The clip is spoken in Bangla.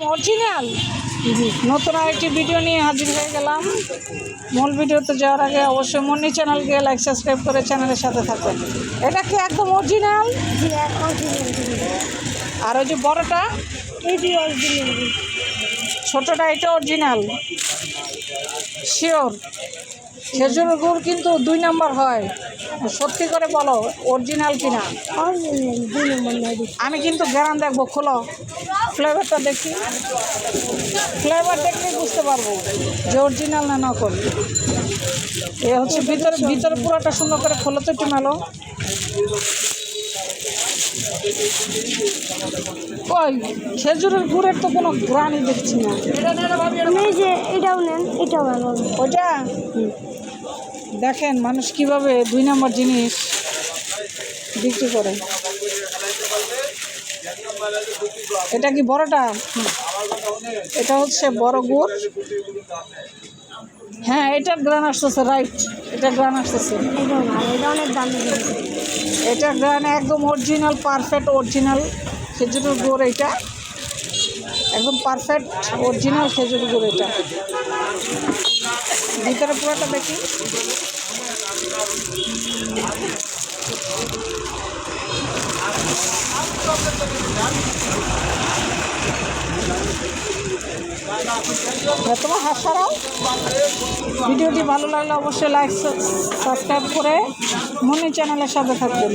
অরিজিনাল নতুন আরেকটি ভিডিও নিয়ে হাজির হয়ে গেলাম। মূল ভিডিওতে যাওয়ার আগে অবশ্যই মন্নি চ্যানেলকে লাইক সাবস্ক্রাইব করে চ্যানেলের সাথে থাকবেন। এটা কি একদম অরিজিনাল আর ওই যে বড়টা? এটি অরিজিনাল ছোটটা এটা অরিজিনাল শিওর খেজুর গুড় কিন্তু দুই নম্বর হয়। সত্যি করে বলো অরিজিনাল কিনা? আমি কিন্তু গ্যারান দেখব খোলো। ফ্লেভারটা দেখি। ফ্লেভার দেখলেই বুঝতে পারব যে অরিজিনাল না নকল এ হচ্ছে ভিতরে ভিতরে পুরোটা সুন্দর করে খোলো তো একটু মেলো। ওই খেজুরের গুড়ের তো কোনো গ্রানই দেখছি না। এই যে এটাও নেন এটাও ভালো ওইটা? দেখেন মানুষ কীভাবে দুই নম্বর জিনিস বিক্রি করে। এটা কি বড়টা? এটা হচ্ছে বড় গুড়। হ্যাঁ এটা গ্রান আসতেছে রাইট এটা গ্রান আসতেছে। এটা গ্রান একদম অরিজিনাল পারফেক্ট অরিজিনাল খেজুরের গুড় এটা। একদম পারফেক্ট অরিজিনাল খেজুর গুড় এটা। ভিতরে পুরোটা দেখি। তোমার হাত সরাও। ভিডিওটি ভালো লাগলে অবশ্যই লাইক সাবস্ক্রাইব করে মনি চ্যানেলের সাথে থাকবেন।